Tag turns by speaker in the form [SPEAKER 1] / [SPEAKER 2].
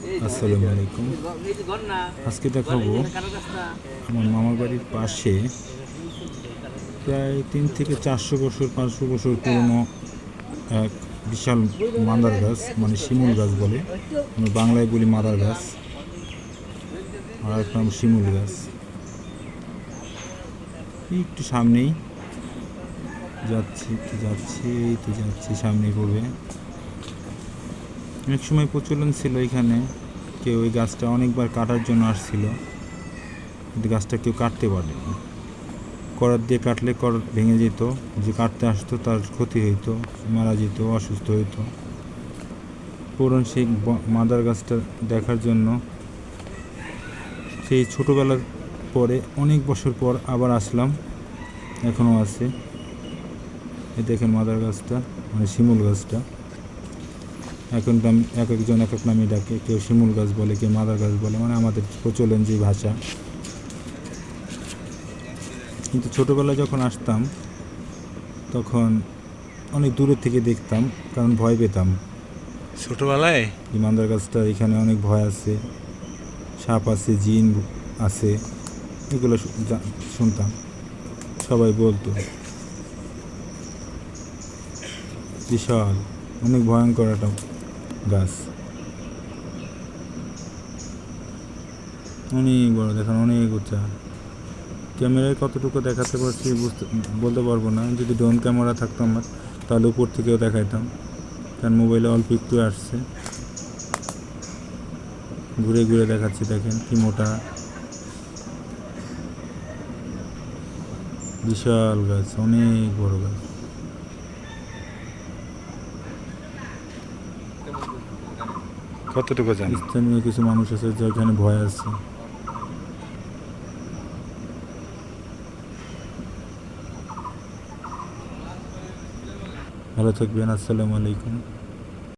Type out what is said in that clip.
[SPEAKER 1] আসসালামু আলাইকুম। আজকে দেখাবো আমার মামার বাড়ির পাশে প্রায় তিন থেকে চারশো বছর, পাঁচশো বছর পুরনো এক বিশাল মাদার গাছ মানে শিমুল গাছ বলে। আমি বাংলায় বলি মাদার গাছ। আর এক নাম শিমুল গাছ। একটু সামনেই যাচ্ছি, একটু যাচ্ছি এই তো যাচ্ছি, সামনেই পড়বে। অনেক সময় প্রচলন ছিল এখানে। কেউ ওই গাছটা অনেকবার কাটার জন্য আসছিল। কিন্তু গাছটা কেউ কাটতে পারে করাত দিয়ে কাটলে কর ভেঙে যেত। যে কাটতে আসতো তার ক্ষতি হইতো, মারা যেত, অসুস্থ হইতো। পুরন সেই মাদার গাছটা দেখার জন্য সেই ছোটোবেলার পরে অনেক বছর পর আবার আসলাম। এখনও আছে। এই দেখেন মাদার গাছটা মানে শিমুল গাছটা। এখন নাম এক একজন এক এক নামে ডাকে। কেউ শিমুল গাছ বলে কেউ মাদার গাছ বলে। মানে আমাদের প্রচলন যে ভাষা। কিন্তু ছোটোবেলায় যখন আসতাম তখন অনেক দূরের থেকে দেখতাম কারণ ভয় পেতাম।
[SPEAKER 2] ছোটোবেলায়?
[SPEAKER 1] যে মাদার গাছটা এখানে অনেক ভয় আছে। সাপ আছে জিন আছে এগুলো শুনতাম। সবাই বলতো বিশাল অনেক ভয়ঙ্কর একটা গাছ অনেক বড় দেখেন, অনেক উঁচা ক্যামেরায় কতটুকু দেখাতে পারছি বুঝতে, বলতে পারব না। যদি ড্রোন ক্যামেরা থাকতো আমার, তাহলে উপর থেকেও দেখাইতাম। কারণ মোবাইলে অল্প একটু আসছে। ঘুরে ঘুরে দেখাচ্ছি, দেখেন কি মোটা। বিশাল গাছ, অনেক বড় গাছ।
[SPEAKER 2] কতটুকু জানি?
[SPEAKER 1] স্থানীয় কিছু মানুষ আছে যেখানে ভয় আছে। ভালো থাকবেন আসসালামু আলাইকুম।